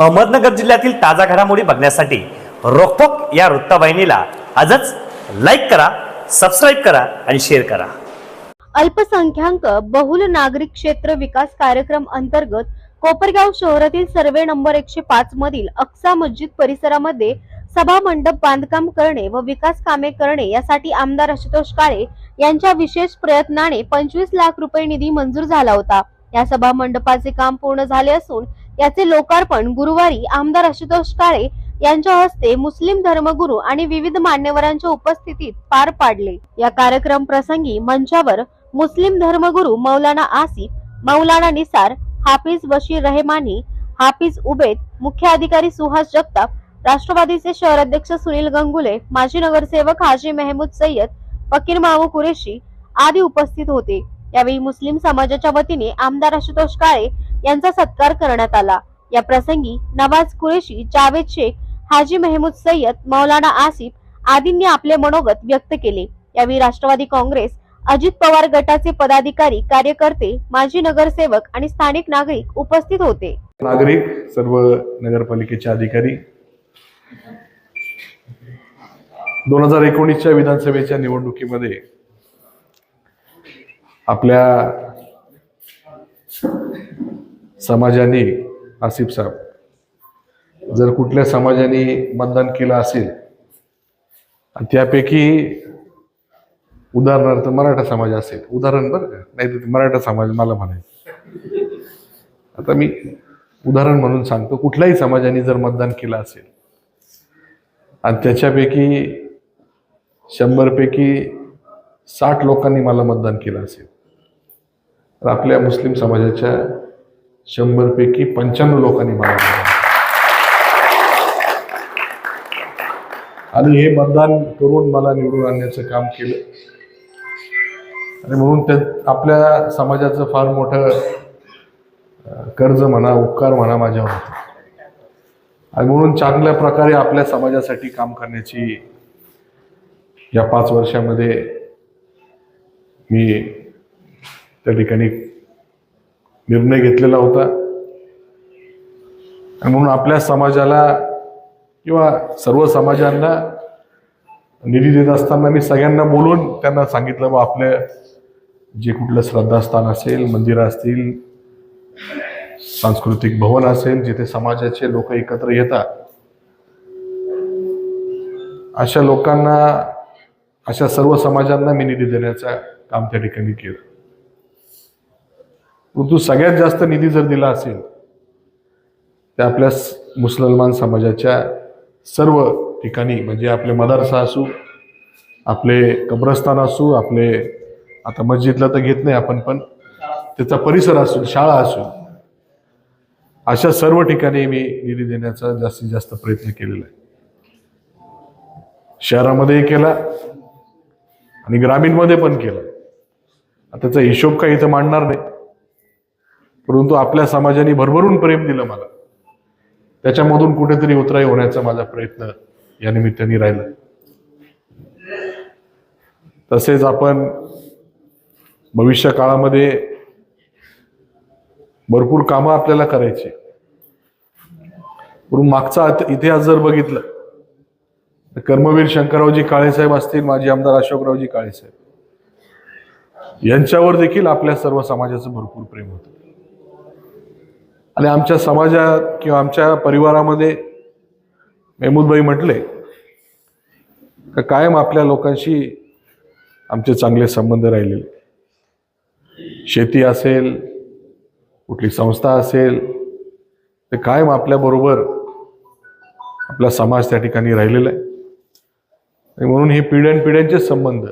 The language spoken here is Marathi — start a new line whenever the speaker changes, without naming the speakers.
अहमदनगर जिल्ह्यातील ताजा घडामोडी बघण्यासाठी रोखोक या वृत्तवाहिनीला आजच लाईक करा सबस्क्राईब करा आणि शेअर करा.
अल्पसंख्याक बहुल नागरिक क्षेत्र विकास कार्यक्रम अंतर्गत कोपरगाव शहरातील सर्वे नंबर एकशे पाच मधील अक्सा मस्जिद परिसरामध्ये सभा मंडप बांधकाम करणे व विकास कामे करणे यासाठी आमदार आशुतोष काळे यांच्या विशेष प्रयत्नाने पंचवीस लाख रुपये निधी मंजूर झाला होता. या सभा मंडपाचे काम पूर्ण झाले असून याचे लोकार्पण गुरुवारी आमदार आशुतोष काळे यांच्या हस्ते मुस्लिम धर्मगुरू आणि विविध मान्यवरांच्या उपस्थितीत पार पाडले. या कार्यक्रम प्रसंगी मंचावर मुस्लिम धर्मगुरू मौलाना आसिफ मौलाना निसार हाफिज बशीर रहेमानी हाफिज उबेद मुख्य अधिकारी सुहास जगताप राष्ट्रवादीचे शहर अध्यक्ष सुनील गंगुले माजी नगरसेवक हाजी मेहमूद सय्यद फकीर मामू कुरेशी आदी उपस्थित होते. यावेळी मुस्लिम समाजाच्या वतीने आमदार आशुतोष काळे यांचा सत्कार करण्यात आला. या प्रसंगी नवाज कुरेशी जावेद शेख हाजी मेहमूद सय्यद मौलाना आसिफ आदींनी आपले मनोगत व्यक्त केले. यावेळी राष्ट्रवादी काँग्रेस अजित पवार गटाचे पदाधिकारी कार्यकर्ते माजी नगरसेवक आणि स्थानिक नागरिक उपस्थित होते.
नागरिक सर्व नगरपालिकेचे अधिकारी. दोन हजार एकोणीसच्या विधानसभेच्या निवडणुकीमध्ये आपल्या समाजाने आसिफ साहेब जर कुठल्या समाजाने मतदान केलं असेल आणि त्यापैकी उदाहरणार्थ मराठा समाज असेल उदाहरण बरं का? नाही तर मराठा समाज मला म्हणायचं. आता मी उदाहरण म्हणून सांगतो कुठल्याही समाजाने जर मतदान केलं असेल आणि त्याच्यापैकी शंभरपैकी साठ लोकांनी मला मतदान केलं असेल तर आपल्या मुस्लिम समाजाच्या शंभरपैकी पंच्याण्णव लोकांनी मला आणि हे मतदान करून मला निवडून आणण्याचं काम केलं. आणि म्हणून त्या आपल्या समाजाचं फार मोठं कर्ज म्हणा उपकार म्हणा माझ्यावर आणि म्हणून चांगल्या प्रकारे आपल्या समाजासाठी काम करण्याची या पाच वर्षामध्ये मी त्या ठिकाणी निर्णय घेतलेला होता. आणि म्हणून आपल्या समाजाला किंवा सर्व समाजांना निधी देत असताना मी सगळ्यांना बोलून त्यांना सांगितलं बा आपले जे कुठलं श्रद्धास्थान असेल मंदिरं असतील सांस्कृतिक भवन असेल जिथे समाजाचे लोक एकत्र येतात अशा लोकांना अशा सर्व समाजांना मी निधी देण्याचं काम त्या ठिकाणी केलं. परंतु सगळ्यात जास्त निधी जर दिला असेल तर आपल्या मुसलमान समाजाच्या सर्व ठिकाणी म्हणजे आपले मदरसा असू आपले कब्रस्तान असू आपले आता मस्जिदला तर घेत नाही आपण पण त्याचा परिसर असू शाळा असू अशा सर्व ठिकाणी मी निधी देण्याचा जास्तीत जास्त प्रयत्न केलेला आहे. शहरामध्येही केला आणि ग्रामीणमध्ये पण केला. त्याचा हिशोब काही इथं मांडणार नाही. परंतु आपल्या समाजाने भरभरून प्रेम दिलं मला. त्याच्यामधून कुठेतरी उतराई होण्याचा माझा प्रयत्न या निमित्ताने राहिला. तसेच आपण भविष्य काळामध्ये भरपूर कामं आपल्याला करायची. म्हणून मागचा इतिहास जर बघितलं तर कर्मवीर शंकररावजी काळेसाहेब असतील माजी आमदार अशोकरावजी काळेसाहेब यांच्यावर देखील आपल्या सर्व समाजाचं भरपूर प्रेम होतं. आणि आमच्या समाजात किंवा आमच्या परिवारामध्ये मेहमूदभाई म्हटले का कायम आपल्या लोकांशी आमचे चांगले संबंध राहिलेले. शेती असेल कुठली संस्था असेल ते कायम आपल्याबरोबर आपला समाज त्या ठिकाणी राहिलेला आहे. आणि म्हणून हे पिढ्यानपिढ्यांचे संबंध